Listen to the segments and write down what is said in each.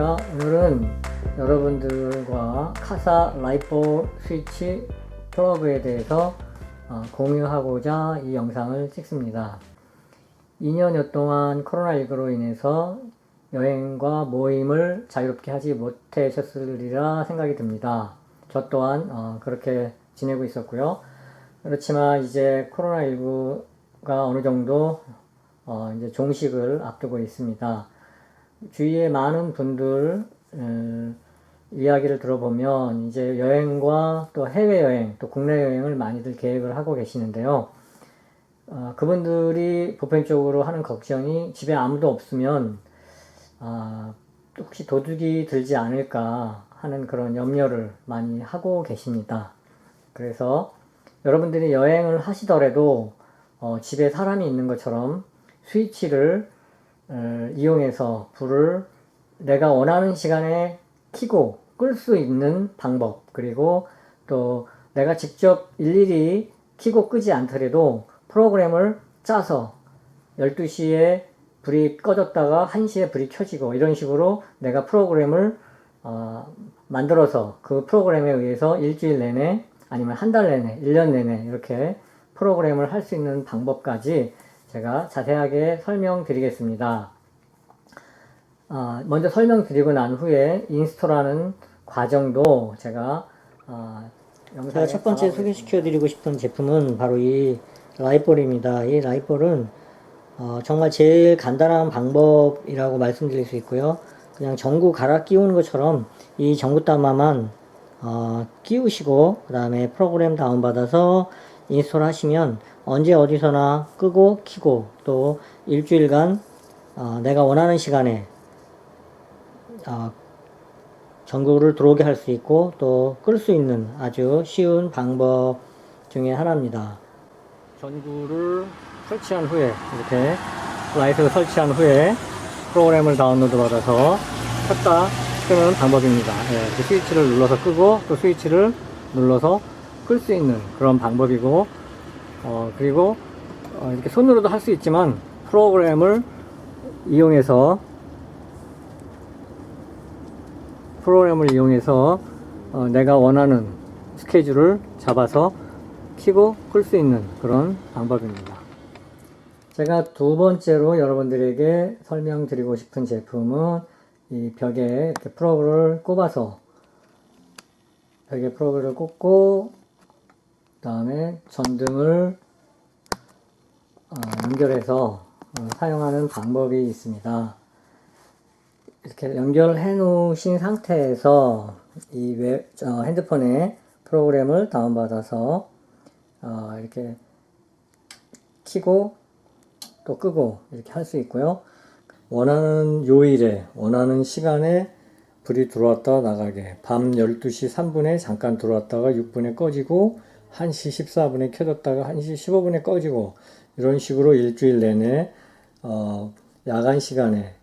안녕하십니까. 오늘은 여러분들과 카사 라이포 스위치 플러그에 대해서 어, 공유하고자 이 영상을 찍습니다. 2년여 동안 코로나19로 인해서 여행과 모임을 자유롭게 하지 못하셨으리라 생각이 듭니다. 저 또한 어, 그렇게 지내고 있었고요. 그렇지만 이제 코로나19가 어느 정도 어, 이제 종식을 앞두고 있습니다. 주위에 많은 분들 음, 이야기를 들어보면 이제 여행과 또 해외 여행, 또 국내 여행을 많이들 계획을 하고 계시는데요. 어, 그분들이 보편적으로 하는 걱정이 집에 아무도 없으면 아, 혹시 도둑이 들지 않을까 하는 그런 염려를 많이 하고 계십니다. 그래서 여러분들이 여행을 하시더라도 어, 집에 사람이 있는 것처럼 스위치를 어, 이용해서 불을 내가 원하는 시간에 켜고 끌 수 있는 방법 그리고 또 내가 직접 일일이 켜고 끄지 않더라도 프로그램을 짜서 12시에 불이 꺼졌다가 1시에 불이 켜지고 이런 식으로 내가 프로그램을 어, 만들어서 그 프로그램에 의해서 일주일 내내 아니면 한 달 내내, 1년 내내 이렇게 프로그램을 할 수 있는 방법까지 제가 자세하게 설명드리겠습니다. 아, 먼저 설명드리고 난 후에 인스톨하는 과정도 제가 아, 제가 첫 번째 소개시켜 드리고 싶은 제품은 바로 이 라이볼입니다. 이 라이볼은 어, 정말 제일 간단한 방법이라고 말씀드릴 수 있고요. 그냥 전구 갈아 끼우는 것처럼 이 전구 담화만 어, 끼우시고 그 다음에 프로그램 다운받아서 인스톨 하시면 언제 어디서나 끄고 키고 또 일주일간 어, 내가 원하는 시간에 어, 전구를 들어오게 할 수 있고 또 끌 수 있는 아주 쉬운 방법 중에 하나입니다. 전구를 설치한 후에 이렇게 라이트를 설치한 후에 프로그램을 다운로드 받아서 켰다 끄는 방법입니다. 예, 스위치를 눌러서 끄고 또 스위치를 눌러서 끌 수 있는 그런 방법이고 어, 그리고 어, 이렇게 손으로도 할 수 있지만 프로그램을 이용해서 프로그램을 이용해서 어, 내가 원하는 스케줄을 잡아서 키고 끌 수 있는 그런 방법입니다. 제가 두 번째로 여러분들에게 설명드리고 싶은 제품은 이 벽에 이렇게 플러그를 꼽아서 벽에 플러그를 꽂고 그 다음에 전등을 어, 연결해서 어, 사용하는 방법이 있습니다. 이렇게 연결해 놓으신 상태에서 이 웹, 어, 핸드폰에 프로그램을 다운받아서 어, 이렇게 키고 또 끄고 이렇게 할 수 있고요. 원하는 요일에 원하는 시간에 불이 들어왔다 나가게 밤 12시 3분에 잠깐 들어왔다가 6분에 꺼지고 1시 14분에 켜졌다가 1시 15분에 꺼지고 이런 식으로 일주일 내내 어, 야간 시간에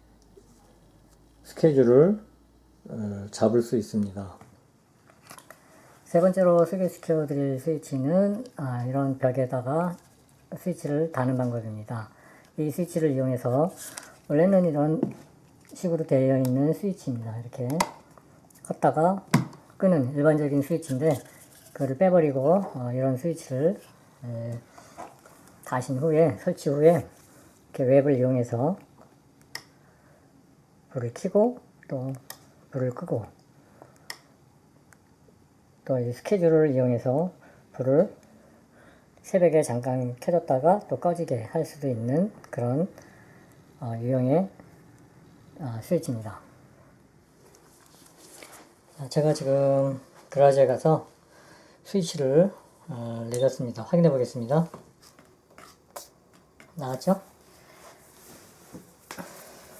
스케줄을 어, 잡을 수 있습니다. 세 번째로 소개시켜 드릴 스위치는 아, 이런 벽에다가 스위치를 다는 방법입니다. 이 스위치를 이용해서 원래는 이런 식으로 되어 있는 스위치입니다. 이렇게 껐다가 끄는 일반적인 스위치인데 그거를 빼버리고 어, 이런 스위치를 에, 다신 후에 설치 후에 이렇게 웹을 이용해서 불을 켜고 또 불을 끄고 또 이 스케줄을 이용해서 불을 새벽에 잠깐 켜졌다가 또 꺼지게 할 수도 있는 그런 어, 유형의 어, 스위치입니다. 제가 지금 그라지에 가서 스위치를 어, 내렸습니다. 확인해 보겠습니다. 나왔죠?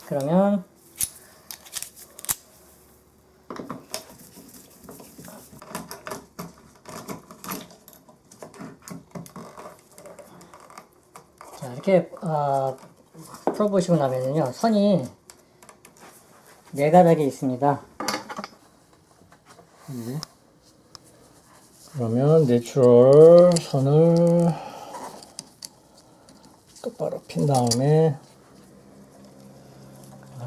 그러면 자 이렇게 어, 풀어보시고 나면요 선이 네 가닥이 있습니다. 네. 그러면 내추럴 선을 똑바로 핀 다음에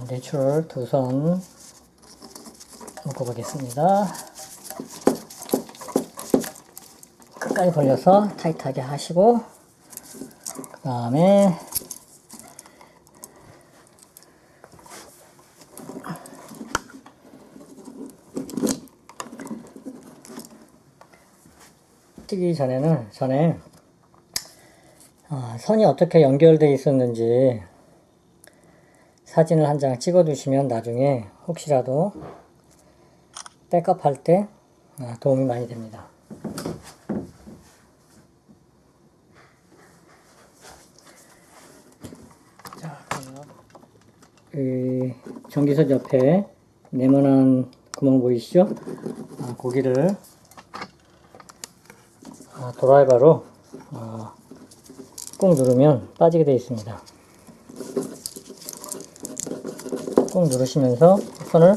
내추럴 두손 묶어보겠습니다. 끝까지 벌려서 타이트하게 하시고 그 다음에 튀기 전에는 전에 아, 선이 어떻게 연결되어 있었는지 사진을 한 장 찍어 두시면 나중에 혹시라도 백업 할때 아, 도움이 많이 됩니다. 자, 이 전기선 옆에 네모난 구멍 보이시죠? 아, 고기를 아, 드라이버로 아, 꾹 누르면 빠지게 되어 있습니다. 꾹 누르시면서 손을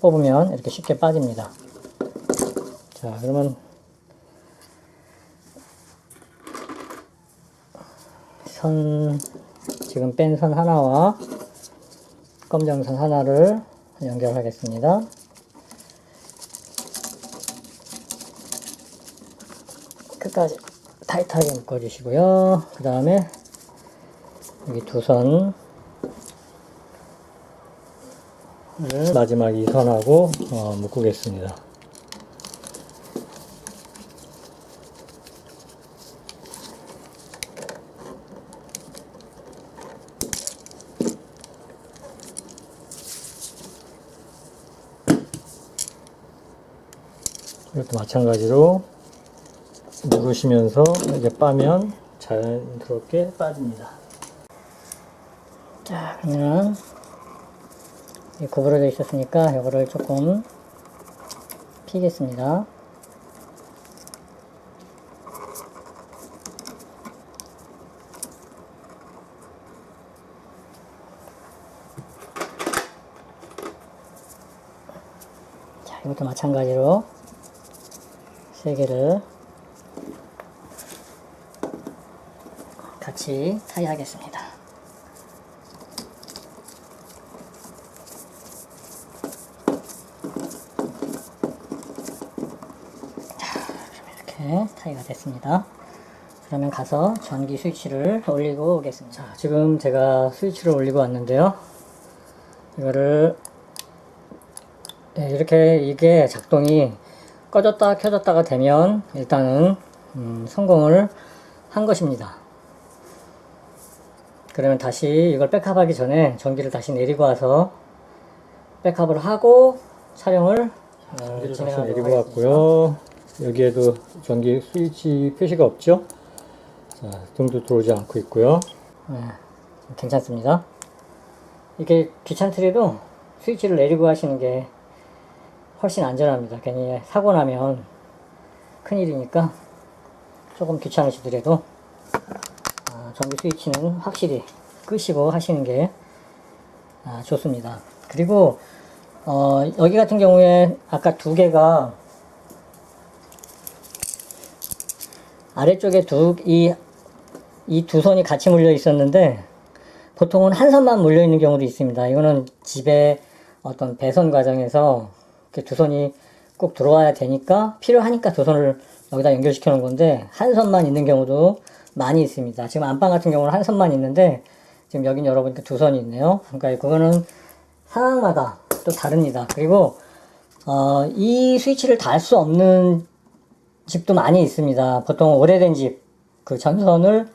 뽑으면 이렇게 쉽게 빠집니다. 자, 그러면 선 지금 뺀 선 하나와 검정선 하나를 연결하겠습니다. 끝까지 타이트하게 묶어주시고요. 그 다음에 여기 두 선, 을 마지막 이 선하고 어, 묶겠습니다. 이것도 마찬가지로 누르시면서 이제 빠면 자연스럽게 빠집니다. 자, 그러면 이 구부러져 있었으니까 이거를 조금 피겠습니다. 자, 이것도 마찬가지로 세 개를 같이 타이하겠습니다. 이렇게 타이가 됐습니다. 그러면 가서 전기 스위치를 올리고 오겠습니다. 자, 지금 제가 스위치를 올리고 왔는데요. 이거를 네, 이렇게 이게 작동이 꺼졌다 켜졌다가 되면 일단은 음, 성공을 한 것입니다. 그러면 다시 이걸 백업하기 전에 전기를 다시 내리고 와서 백업을 하고 촬영을 어, 다시 진행하도록 내리고 하겠습니다. 왔고요. 여기에도 전기 스위치 표시가 없죠. 자, 등도 들어오지 않고 있고요. 네, 괜찮습니다. 이게 귀찮더라도 스위치를 내리고 하시는 게 훨씬 안전합니다. 괜히 사고 나면 큰일이니까 조금 귀찮으시더라도 아, 전기 스위치는 확실히 끄시고 하시는 게 아, 좋습니다. 그리고 어, 여기 같은 경우에 아까 두 개가 아래쪽에 두, 이, 이 두 선이 같이 물려 있었는데, 보통은 한 선만 물려 있는 경우도 있습니다. 이거는 집에 어떤 배선 과정에서 이렇게 두 선이 꼭 들어와야 되니까, 필요하니까 두 선을 여기다 연결시켜 놓은 건데, 한 선만 있는 경우도 많이 있습니다. 지금 안방 같은 경우는 한 선만 있는데, 지금 여긴 열어보니까 두 선이 있네요. 그러니까 그거는 상황마다 또 다릅니다. 그리고, 어, 이 스위치를 달 수 없는 집도 많이 있습니다. 보통 오래된 집, 그 전선을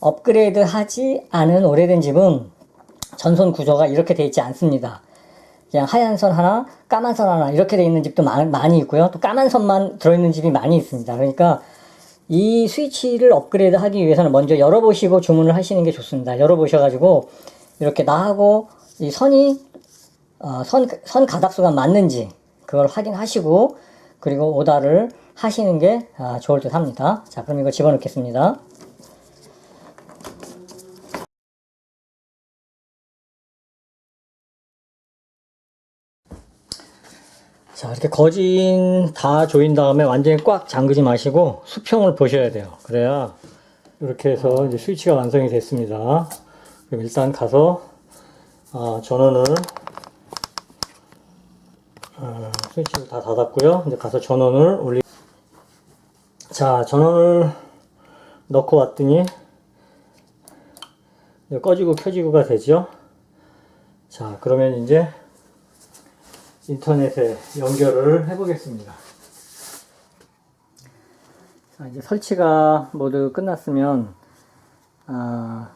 업그레이드 하지 않은 오래된 집은 전선 구조가 이렇게 돼 있지 않습니다. 그냥 하얀 선 하나, 까만 선 하나 이렇게 돼 있는 집도 많, 많이 있고요. 또 까만 선만 들어있는 집이 많이 있습니다. 그러니까 이 스위치를 업그레이드 하기 위해서는 먼저 열어보시고 주문을 하시는 게 좋습니다. 열어보셔가지고 이렇게 나하고 이 선이 어, 선, 선 가닥수가 맞는지 그걸 확인하시고 그리고 오다를 하시는 게 아, 좋을 듯 합니다. 자, 그럼 이거 집어넣겠습니다. 이렇게 거진 다 조인 다음에 완전히 꽉 잠그지 마시고 수평을 보셔야 돼요. 그래야 이렇게 해서 이제 스위치가 완성이 됐습니다. 그럼 일단 가서 아, 전원을 어, 스위치를 다 닫았고요. 이제 가서 전원을 올리. 자, 전원을 넣고 왔더니 꺼지고 켜지고가 되죠. 자, 그러면 이제 인터넷에 연결을 해보겠습니다. 자, 이제 설치가 모두 끝났으면 아,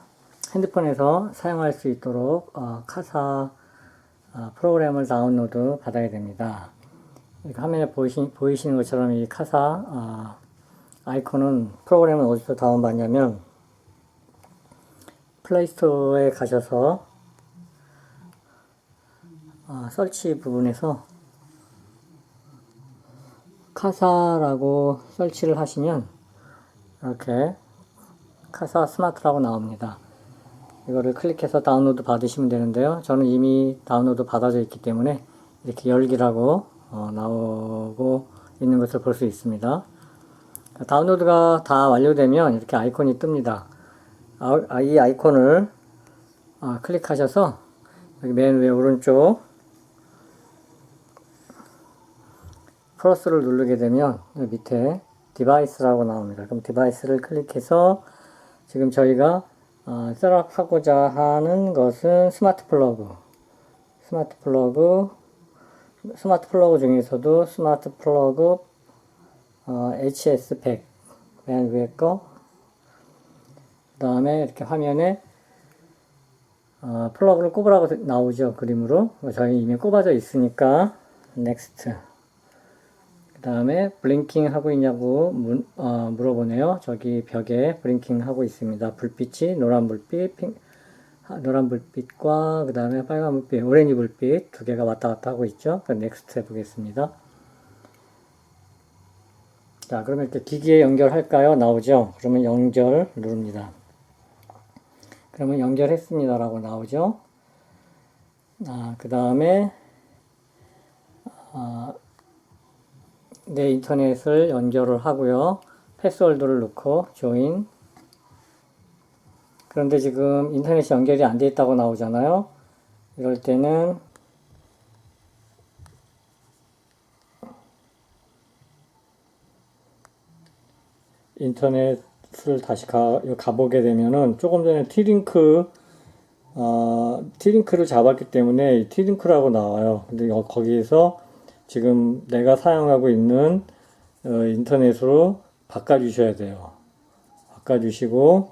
핸드폰에서 사용할 수 있도록 어, 카사 아, 프로그램을 다운로드 받아야 됩니다. 화면에 보이시, 보이시는 것처럼 이 카사 아, 아이콘은 프로그램을 어디서 다운받냐면 플레이스토어에 가셔서 아, 설치 부분에서 카사라고 설치를 하시면 이렇게 카사 스마트라고 나옵니다. 이거를 클릭해서 다운로드 받으시면 되는데요. 저는 이미 다운로드 받아져 있기 때문에 이렇게 열기라고 어, 나오고 있는 것을 볼 수 있습니다. 다운로드가 다 완료되면 이렇게 아이콘이 뜹니다. 아, 아, 이 아이콘을 아, 클릭하셔서 여기 맨 위에 오른쪽 플러스를 누르게 되면 밑에 디바이스라고 나옵니다. 그럼 디바이스를 클릭해서 지금 저희가 어, 셋업하고자 하는 것은 스마트 플러그 스마트 플러그 스마트 플러그 중에서도 스마트 플러그 어, HS100 맨 위에 거 그 다음에 이렇게 화면에 어, 플러그를 꼽으라고 나오죠 그림으로 저희 이미 꼽아져 있으니까 넥스트 그 다음에 블링킹 하고 있냐고 문, 어, 물어보네요. 저기 벽에 블링킹 하고 있습니다. 불빛이 노란 불빛, 핑, 아, 노란 불빛과 그 다음에 빨간 불빛, 오렌지 불빛 두 개가 왔다 갔다 하고 있죠. 그럼 넥스트 해보겠습니다. 자, 그러면 이렇게 기기에 연결할까요? 나오죠. 그러면 연결 누릅니다. 그러면 연결했습니다라고 나오죠. 아, 그 다음에 아, 내 인터넷을 연결을 하고요. 패스워드를 넣고 join. 그런데 지금 인터넷이 연결이 안돼 있다고 나오잖아요. 이럴 때는 인터넷을 다시 가, 가보게 되면은 조금 전에 T링크 어, T링크를 잡았기 때문에 이 T링크라고 나와요. 근데 여- 거기에서 지금 내가 사용하고 있는 어, 인터넷으로 바꿔주셔야 돼요. 바꿔주시고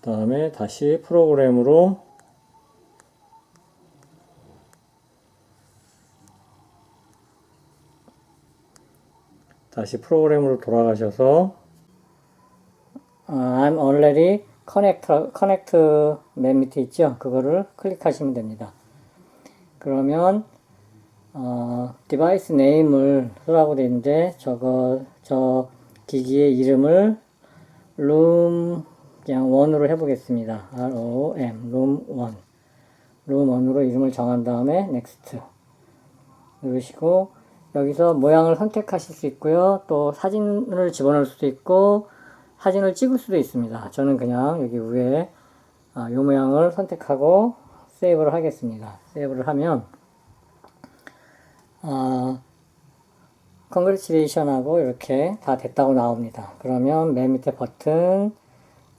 그 다음에 다시 프로그램으로 다시 프로그램으로 돌아가셔서 어, I'm already connect, connect 맨 밑에 있죠? 그거를 클릭하시면 됩니다. 그러면 어, 디바이스 네임을 쓰라고 되어 있는데 저거 저 기기의 이름을 룸 그냥 1으로 해보겠습니다. R O M 룸 1. 룸 1으로 이름을 정한 다음에 넥스트 누르시고 여기서 모양을 선택하실 수 있고요. 또 사진을 집어넣을 수도 있고 사진을 찍을 수도 있습니다. 저는 그냥 여기 위에 아, 이 모양을 선택하고 세이브를 하겠습니다. 세이브를 하면 어, 컨그레츄레이션하고 이렇게 다 됐다고 나옵니다. 그러면 맨 밑에 버튼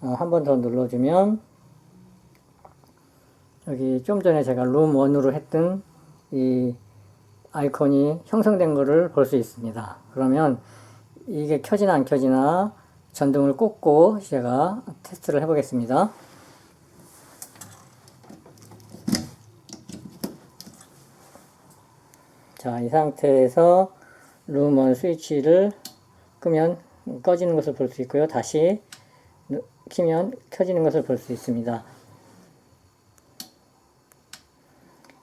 어, 한번 더 눌러주면 여기 좀 전에 제가 룸 1으로 했던 이 아이콘이 형성된 거를 볼수 있습니다. 그러면 이게 켜지나 안 켜지나 전등을 꽂고 제가 테스트를 해보겠습니다. 자, 이 상태에서 룸원 스위치를 끄면 꺼지는 것을 볼 수 있고요. 다시 누- 키면 켜지는 것을 볼 수 있습니다.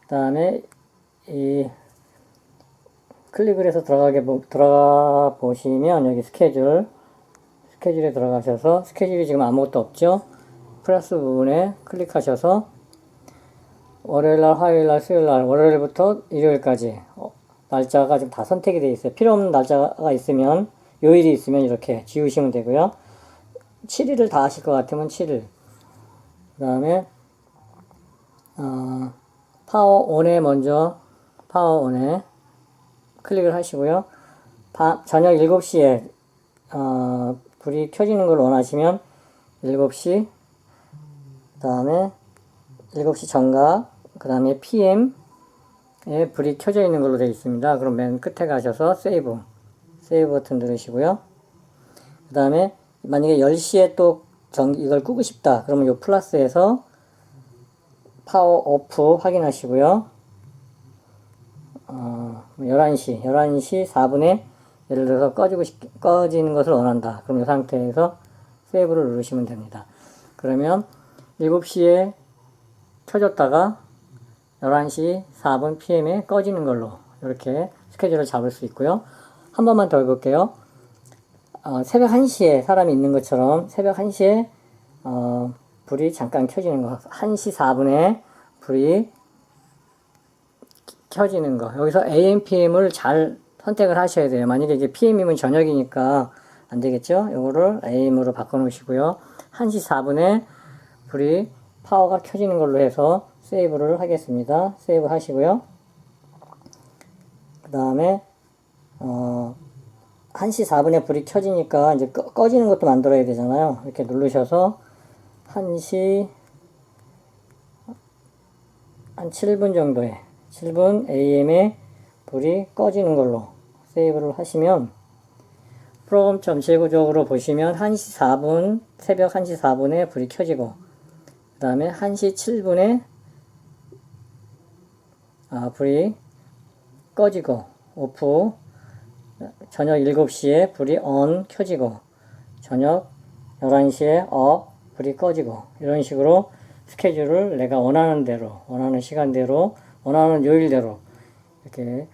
그 다음에 이 클릭을 해서 들어가게 보, 들어가 보시면 여기 스케줄 스케줄에 들어가셔서 스케줄이 지금 아무것도 없죠? 플러스 부분에 클릭하셔서 월요일날, 화요일날, 수요일날, 월요일부터 일요일까지 어, 날짜가 지금 다 선택이 되어 있어요. 필요 없는 날짜가 있으면 요일이 있으면 이렇게 지우시면 되고요. 7일을 다 하실 것 같으면 7일. 그 다음에 어, 파워 온에 먼저 파워 온에 클릭을 하시고요. 밤, 저녁 7시에 어, 불이 켜지는 걸 원하시면 7시 그 다음에 7시 정각 그 다음에 PM 에 불이 켜져 있는 걸로 되어 있습니다. 그럼 맨 끝에 가셔서 세이브 세이브 버튼 누르시고요. 그 다음에 만약에 10시에 또 전, 이걸 끄고 싶다. 그러면 요 플러스에서 파워 오프 확인하시고요. 어, 11시, 11시 4분에 예를 들어서 꺼지고 싶, 꺼지는 것을 원한다. 그럼 이 상태에서 세이브를 누르시면 됩니다. 그러면 7시에 켜졌다가 11시 4분 PM에 꺼지는 걸로 이렇게 스케줄을 잡을 수 있고요. 한 번만 더 해볼게요. 어, 새벽 1시에 사람이 있는 것처럼 새벽 1시에 어, 불이 잠깐 켜지는 거 1시 4분에 불이 켜지는 거 여기서 AM, PM을 잘 선택을 하셔야 돼요. 만약에 이제 PM이면 저녁이니까 안 되겠죠? 요거를 AM으로 바꿔 놓으시고요. 1시 4분에 불이 파워가 켜지는 걸로 해서 세이브를 하겠습니다. 세이브 하시고요. 그 다음에 어, 1시 4분에 불이 켜지니까 이제 꺼, 꺼지는 것도 만들어야 되잖아요. 이렇게 누르셔서 1시 한 7분 정도에 7분 AM에 불이 꺼지는 걸로 세이브를 하시면 프로그램 전체적으로 보시면 1시 4분 새벽 1시 4분에 불이 켜지고 그 다음에 1시 7분에 아, 불이 꺼지고 오프 저녁 7시에 불이 on 켜지고 저녁 11시에 업 불이 꺼지고 이런 식으로 스케줄을 내가 원하는 대로 원하는 시간대로 원하는 요일대로 이렇게